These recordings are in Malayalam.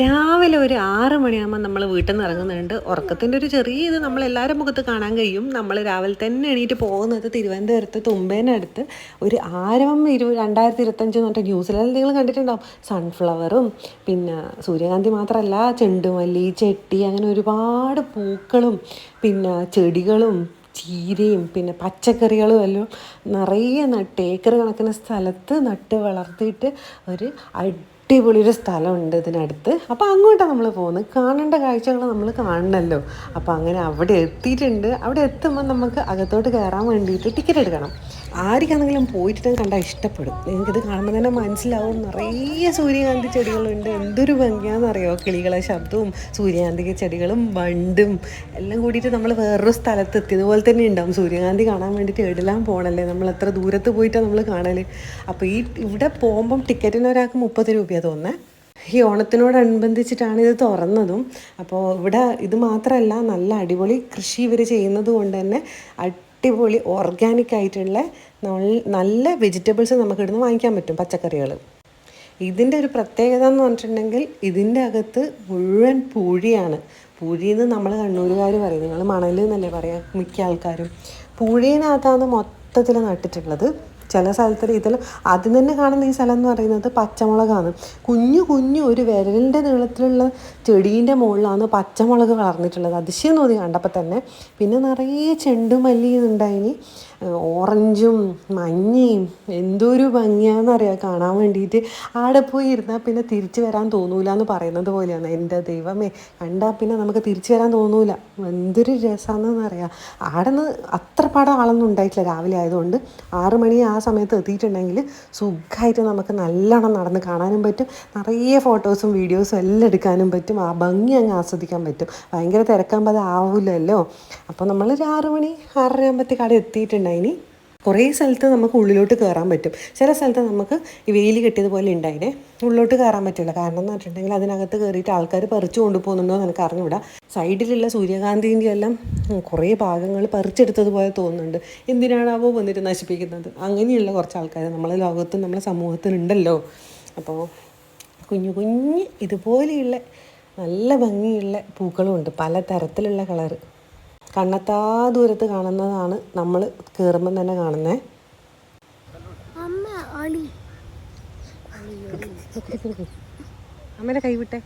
രാവിലെ ഒരു ആറ് മണിയാകുമ്പോൾ നമ്മൾ വീട്ടിൽ നിന്ന് ഇറങ്ങുന്നുണ്ട്. ഉറക്കത്തിന്റെ ഒരു ചെറിയ ഇത് നമ്മൾ എല്ലാവരും മുഖത്ത് കാണാൻ കഴിയും. നമ്മൾ രാവിലെ തന്നെ എണീറ്റ് പോകുന്നത് തിരുവനന്തപുരത്ത് തുമ്പേനടുത്ത് ഒരു ആരവം ഇരു രണ്ടായിരത്തി ഇരുപത്തഞ്ച് എന്ന് പറഞ്ഞാൽ ന്യൂസിലെല്ലാം നിങ്ങൾ കണ്ടിട്ടുണ്ടാവും. സൺഫ്ലവറും പിന്നെ സൂര്യകാന്തി മാത്രമല്ല ചെണ്ടുമല്ലി ചെട്ടി അങ്ങനെ ഒരുപാട് പൂക്കളും പിന്നെ ചെടികളും ചീരയും പിന്നെ പച്ചക്കറികളും എല്ലാം നിറയെ നട്ട് ഏക്കർ കണക്കിന് സ്ഥലത്ത് നട്ട് വളർത്തിയിട്ട് ഒരു അടിപൊളി ഒരു സ്ഥലമുണ്ട് ഇതിനടുത്ത്. അപ്പോൾ അങ്ങോട്ടാണ് നമ്മൾ പോകുന്നത്. കാണേണ്ട കാഴ്ചകൾ നമ്മൾ കാണണമല്ലോ അപ്പോൾ അങ്ങനെ അവിടെ എത്തിയിട്ടുണ്ട്. അവിടെ എത്തുമ്പോൾ നമുക്ക് അകത്തോട്ട് കയറാൻ വേണ്ടിയിട്ട് ടിക്കറ്റ് എടുക്കണം. ആർക്കാണെങ്കിലും പോയിട്ട് കണ്ടാൽ ഇഷ്ടപ്പെടും. നിങ്ങൾക്കിത് കാണുമ്പോൾ തന്നെ മനസ്സിലാവും. നിറയെ സൂര്യകാന്തി ചെടികളുണ്ട്. എന്തൊരു ഭംഗിയാണെന്നറിയോ കിളികളെ ശബ്ദവും സൂര്യകാന്തി ചെടികളും വണ്ടും എല്ലാം കൂടിയിട്ട് നമ്മൾ വേറൊരു സ്ഥലത്ത് എത്തിയതുപോലെ തന്നെ ഉണ്ടാവും. സൂര്യകാന്തി കാണാൻ വേണ്ടിയിട്ട് എവിടെല്ലാം പോകണല്ലേ നമ്മൾ എത്ര ദൂരത്ത് പോയിട്ടാണ് നമ്മൾ കാണൽ അപ്പോൾ ഈ ഇവിടെ പോകുമ്പം ടിക്കറ്റിന് ഒരാൾക്ക് മുപ്പത് രൂപയാണ് തോന്നുന്നത് ഈ ഓണത്തിനോടനുബന്ധിച്ചിട്ടാണ് ഇത് തുറന്നതും. അപ്പോൾ ഇവിടെ ഇത് മാത്രമല്ല നല്ല അടിപൊളി കൃഷി ഇവർ ചെയ്യുന്നത് കൊണ്ട് തന്നെ അടിപൊളി ഓർഗാനിക് ആയിട്ടുള്ള നല്ല- വെജിറ്റബിൾസ് നമുക്ക് ഇവിടുന്ന് വാങ്ങിക്കാൻ പറ്റും പച്ചക്കറികൾ ഇതിന്റെ ഒരു പ്രത്യേകത എന്ന് പറഞ്ഞിട്ടുണ്ടെങ്കിൽ ഇതിന്റെ അകത്ത് മുഴുവൻ പൂഴിയാണ്. പൂഴിയെന്ന് നമ്മൾ കണ്ണൂരുകാർ പറയും നിങ്ങൾ മണൽ എന്നല്ലേ പറയാം മിക്ക ആൾക്കാരും. പൂഴിനകത്താണ് മൊത്തത്തിൽ നട്ടിട്ടുള്ളത്. ചില സ്ഥലത്ത് ഇതിൽ ആദ്യം തന്നെ കാണുന്ന ഈ സ്ഥലം എന്ന് പറയുന്നത് പച്ചമുളകാണ്. കുഞ്ഞു കുഞ്ഞു ഒരു വിരലിന്റെ നീളത്തിലുള്ള ചെടീന്റെ മുകളിലാണ് പച്ചമുളക് വളർന്നിട്ടുള്ളത്. അതിശയം തോന്നി കണ്ടപ്പോൾ തന്നെ. പിന്നെ നിറയെ ചെണ്ടുമല്ലി ഉണ്ടായിനി ഓറഞ്ചും മഞ്ഞയും എന്തൊരു ഭംഗിയാണെന്നറിയാം കാണാൻ വേണ്ടിയിട്ട് ആടെ പോയി ഇരുന്നാൽ പിന്നെ തിരിച്ചു വരാൻ തോന്നൂല എന്ന് പറയുന്നത് പോലെയാണ്. എന്റെ ദൈവമേ കണ്ടാൽ പിന്നെ നമുക്ക് തിരിച്ചു വരാൻ തോന്നൂല. എന്തൊരു രസമാണെന്ന് അറിയാം ആടെ നിന്ന് അത്ര പടം ആളൊന്നും ഉണ്ടായിട്ടില്ല രാവിലെ ആയതുകൊണ്ട്. ആറ് മണി ആ സമയത്ത് എത്തിയിട്ടുണ്ടെങ്കിൽ സുഖമായിട്ട് നമുക്ക് നല്ലോണം നടന്ന് കാണാനും പറ്റും. നിറയെ ഫോട്ടോസും വീഡിയോസും എല്ലാം എടുക്കാനും പറ്റും. ആ ഭംഗി അങ്ങ് ആസ്വദിക്കാൻ പറ്റും. ഭയങ്കര തിരക്കാകുമ്പോൾ അത് ആവില്ലല്ലോ അപ്പോൾ നമ്മൾ ഒരു ആറ് മണി ആറര ആകുമ്പോഴത്തേക്ക് അവിടെ എത്തിയിട്ടുണ്ടായിനി കുറേ സ്ഥലത്ത് നമുക്ക് ഉള്ളിലോട്ട് കയറാൻ പറ്റും. ചില സ്ഥലത്ത് നമുക്ക് ഈ വെയിൽ കെട്ടിയതുപോലെ ഉണ്ടായിനെ ഉള്ളിലോട്ട് കയറാൻ പറ്റില്ല. കാരണം എന്ന് വെച്ചിട്ടുണ്ടെങ്കിൽ അതിനകത്ത് കയറിയിട്ട് ആൾക്കാർ പറിച്ചു കൊണ്ടുപോകുന്നുണ്ടോ എന്ന് എനിക്ക് അറിഞ്ഞുവിടാം സൈഡിലുള്ള സൂര്യകാന്തിന്റെ എല്ലാം കുറേ ഭാഗങ്ങൾ പറിച്ചെടുത്തതുപോലെ തോന്നുന്നുണ്ട്. എന്തിനാണാവോ വന്നിട്ട് നശിപ്പിക്കുന്നത്? അങ്ങനെയുള്ള കുറച്ച് ആൾക്കാർ നമ്മളെ ലോകത്തും നമ്മളെ സമൂഹത്തിലുണ്ടല്ലോ അപ്പോൾ കുഞ്ഞു കുഞ്ഞ് ഇതുപോലെയുള്ള നല്ല ഭംഗിയുള്ള പൂക്കളുമുണ്ട്. പല തരത്തിലുള്ള കളറ്. കണ്ണെത്താ ദൂരത്ത് കാണുന്നതാണ് നമ്മൾ കയറുമ്പം തന്നെ കാണുന്നത് അമ്മയുടെ കൈവിട്ടെ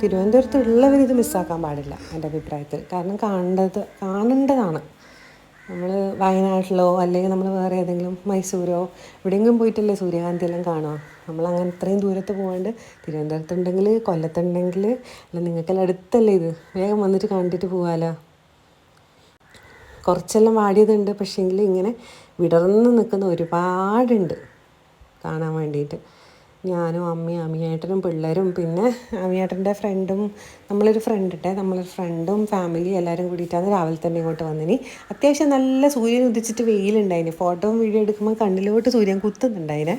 തിരുവനന്തപുരത്ത് ഉള്ളവർ ഇത് മിസ്സാക്കാൻ പാടില്ല എന്റെ അഭിപ്രായത്തിൽ. കാരണം കാണേണ്ടത് കാണേണ്ടതാണ്. നമ്മൾ വയനാട്ടിലോ അല്ലെങ്കിൽ നമ്മൾ വേറെ ഏതെങ്കിലും മൈസൂരോ എവിടെയെങ്കിലും പോയിട്ടല്ലേ സൂര്യകാന്തി എല്ലാം കാണുക. നമ്മൾ അങ്ങനെ ഇത്രയും ദൂരത്ത് പോകാണ്ട് തിരുവനന്തപുരത്തുണ്ടെങ്കിൽ കൊല്ലത്തുണ്ടെങ്കിൽ അല്ല നിങ്ങൾക്കെല്ലാം അടുത്തല്ലേ ഇത്? വേഗം വന്നിട്ട് കണ്ടിട്ട് പോകാമല്ലോ കുറച്ചെല്ലാം വാടിയതുണ്ട് പക്ഷേങ്കിൽ ഇങ്ങനെ വിടർന്ന് നിൽക്കുന്ന ഒരുപാടുണ്ട് കാണാൻ വേണ്ടിയിട്ട് ഞാനും അമ്മയും അമ്മിയേട്ടനും പിള്ളേരും പിന്നെ അമ്മിയേട്ടന്റെ ഫ്രണ്ടും നമ്മളൊരു ഫ്രണ്ട് ഇട്ടേ നമ്മളൊരു ഫ്രണ്ടും ഫാമിലി എല്ലാവരും കൂടിയിട്ടാണ് രാവിലെ തന്നെ ഇങ്ങോട്ട് വന്നിനി. അത്യാവശ്യം നല്ല സൂര്യൻ ഉദിച്ചിട്ട് വെയിലുണ്ടായിന്. ഫോട്ടോയും വീഡിയോ എടുക്കുമ്പോൾ കണ്ണിലോട്ട് സൂര്യൻ കുത്തുന്നുണ്ടായിനെ.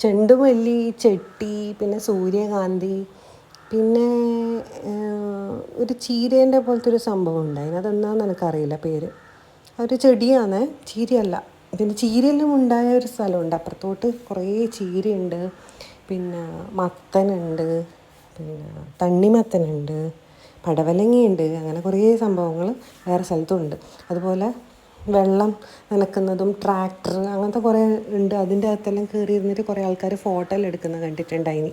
ചെണ്ടുമല്ലി ചെട്ടി പിന്നെ സൂര്യകാന്തി പിന്നെ ഒരു ചീരേന്റെ പോലത്തെ ഒരു സംഭവം ഉണ്ടായിരുന്നു അതെന്താണെന്ന് എനിക്കറിയില്ല പേര്. ഒരു ചെടിയാണ്. ചീരയല്ല. പിന്നെ ചീരയെല്ലാം ഉണ്ടായ ഒരു സ്ഥലമുണ്ട്. അപ്പുറത്തോട്ട് കുറേ ചീരയുണ്ട്. പിന്നെ മത്തനുണ്ട്. പിന്നെ തണ്ണിമത്തനുണ്ട്. പടവലങ്ങയുണ്ട്. അങ്ങനെ കുറേ സംഭവങ്ങൾ വേറെ സ്ഥലത്തുണ്ട്. അതുപോലെ വെള്ളം നനക്കുന്നതും ട്രാക്ടർ അങ്ങനത്തെ കുറേ ഉണ്ട്. അതിന്റെ അകത്തെല്ലാം കയറി ഇരുന്നിട്ട് കുറേ ആൾക്കാർ ഫോട്ടോ എല്ലാം എടുക്കുന്നത് കണ്ടിട്ടുണ്ടായിനി.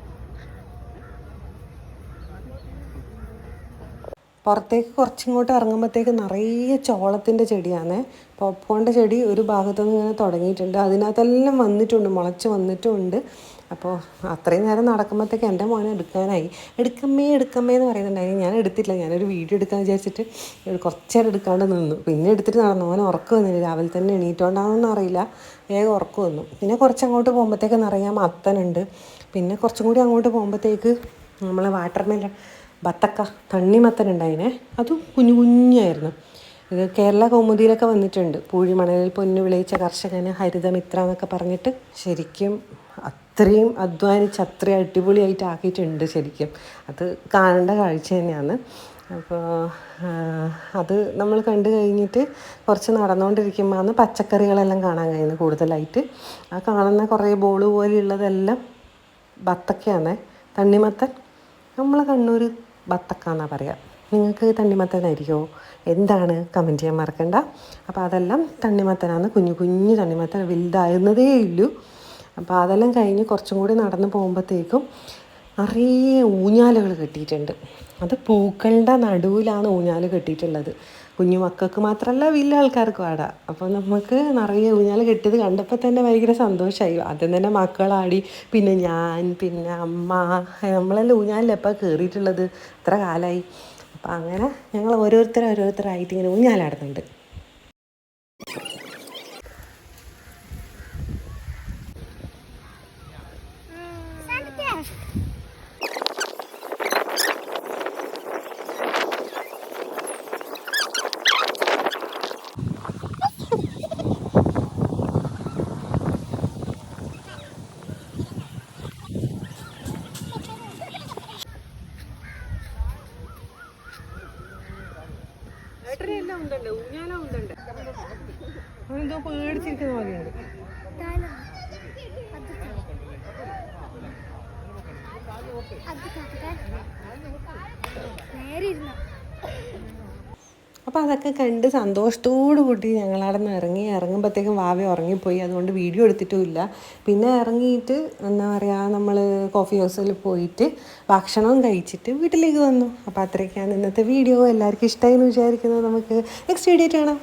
പുറത്തേക്ക് കുറച്ചിങ്ങോട്ട് ഇറങ്ങുമ്പോഴത്തേക്ക് നിറയെ ചോളത്തിന്റെ ചെടിയാണ്. പോപ്കോണിന്റെ ചെടി ഒരു ഭാഗത്തുനിന്ന് ഇങ്ങനെ തുടങ്ങിയിട്ടുണ്ട്. അതിനകത്തെല്ലാം വന്നിട്ടുണ്ട് മുളച്ച് വന്നിട്ടുണ്ട്. അപ്പോൾ അത്രയും നേരം നടക്കുമ്പോഴത്തേക്ക് എന്റെ മോനെ എടുക്കാനായി. എടുക്കമ്മേ എടുക്കമ്മേ എന്ന് പറയുന്നുണ്ടായിരുന്നു. ഞാൻ എടുത്തില്ല. ഞാനൊരു വീഡിയോ എടുക്കാമെന്ന് വിചാരിച്ചിട്ട് കുറച്ച് നേരം എടുക്കാണ്ട് നിന്നു. പിന്നെ എടുത്തിട്ട് നടന്നു. മോനെ ഉറക്കം വന്നില്ല. രാവിലെ തന്നെ എണീറ്റോണ്ടാണെന്നൊന്നും അറിയില്ല. വേഗം ഉറക്കം വന്നു. പിന്നെ കുറച്ച് അങ്ങോട്ട് പോകുമ്പോഴത്തേക്ക് നിറയാൻ അത്തനുണ്ട്. പിന്നെ കുറച്ചും കൂടി അങ്ങോട്ട് പോകുമ്പോഴത്തേക്ക് നമ്മളെ വാട്ടർ മെലൺ ബത്തക്ക തണ്ണിമത്തൻ ഉണ്ടായിനെ അതും കുഞ്ഞു കുഞ്ഞായിരുന്നു. ഇത് കേരള കൗമുദിയിലൊക്കെ വന്നിട്ടുണ്ട്. പൂഴിമണലിൽ പൊന്നു വിളയിച്ച കർഷകന് ഹരിതമിത്ര എന്നൊക്കെ പറഞ്ഞിട്ട് ശരിക്കും അത്രയും അധ്വാനിച്ച് അത്രയും അടിപൊളിയായിട്ട് ആക്കിയിട്ടുണ്ട് ശരിക്കും. അത് കാണേണ്ട കാഴ്ച തന്നെയാണ്. അപ്പോൾ അത് നമ്മൾ കണ്ടു കഴിഞ്ഞിട്ട് കുറച്ച് നടന്നുകൊണ്ടിരിക്കുമ്പോൾ നടന്നുകൊണ്ടിരിക്കുമ്പോഴാണ് പച്ചക്കറികളെല്ലാം കാണാൻ കഴിയുന്നത് കൂടുതലായിട്ട്. ആ കാണുന്ന കുറേ ബോൾ പോലെയുള്ളതെല്ലാം ബത്തക്കയാണ്. തണ്ണിമത്തൻ നമ്മളെ കണ്ണൂർ ബത്തക്ക എന്നാണ് പറയുക നിങ്ങൾക്ക് തണ്ണിമത്തനായിരിക്കുമോ എന്താണ്? കമന്റ് ചെയ്യാൻ മറക്കണ്ട. അപ്പോൾ അതെല്ലാം തണ്ണിമത്തനാണ് കുഞ്ഞു കുഞ്ഞു തണ്ണിമത്തൻ വലുതാകുന്നതേ ഇല്ലൂ. അപ്പോൾ അതെല്ലാം കഴിഞ്ഞ് കുറച്ചും കൂടി നടന്ന് പോകുമ്പോഴത്തേക്കും നിറയെ ഊഞ്ഞാലുകൾ കെട്ടിയിട്ടുണ്ട്. അത് പൂക്കളുടെ നടുവിലാണ് ഊഞ്ഞാൽ കെട്ടിയിട്ടുള്ളത്. കുഞ്ഞു മക്കൾക്ക് മാത്രമല്ല വലിയ ആൾക്കാർക്കും ആടാം. അപ്പോൾ നമുക്ക് നിറയെ ഊഞ്ഞാൽ കെട്ടിയത് കണ്ടപ്പോൾ തന്നെ ഭയങ്കര സന്തോഷമായി ആദ്യം തന്നെ മക്കളാടി പിന്നെ ഞാൻ പിന്നെ അമ്മ നമ്മളെല്ലാം ഊഞ്ഞാലിൽ എപ്പോൾ കയറിയിട്ടുള്ളത് എത്ര കാലമായി അപ്പോൾ അങ്ങനെ ഞങ്ങൾ ഓരോരുത്തർ ഓരോരുത്തരായിട്ട് ഇങ്ങനെ ഊഞ്ഞാലാടുന്നുണ്ട്. ഏട്ടനെല്ലാം പേടിച്ചിരിക്കുന്ന പോലെയുണ്ട്. നേരെ അപ്പോൾ അതൊക്കെ കണ്ട് സന്തോഷത്തോടു കൂടി ഞങ്ങളവിടെ നിന്ന് ഇറങ്ങി ഇറങ്ങുമ്പോഴത്തേക്കും വാവ ഉറങ്ങിപ്പോയി. അതുകൊണ്ട് വീഡിയോ എടുത്തിട്ടുമില്ല പിന്നെ ഇറങ്ങിയിട്ട് എന്താ പറയുക നമ്മൾ കോഫി ഹൗസിൽ പോയിട്ട് ഭക്ഷണവും കഴിച്ചിട്ട് വീട്ടിലേക്ക് വന്നു. അപ്പോൾ അത്രയൊക്കെയാണ് ഇന്നത്തെ വീഡിയോ എല്ലാവർക്കും ഇഷ്ടമായി എന്ന് വിചാരിക്കുന്നത് നമുക്ക് നെക്സ്റ്റ് വീഡിയോ കാണാം.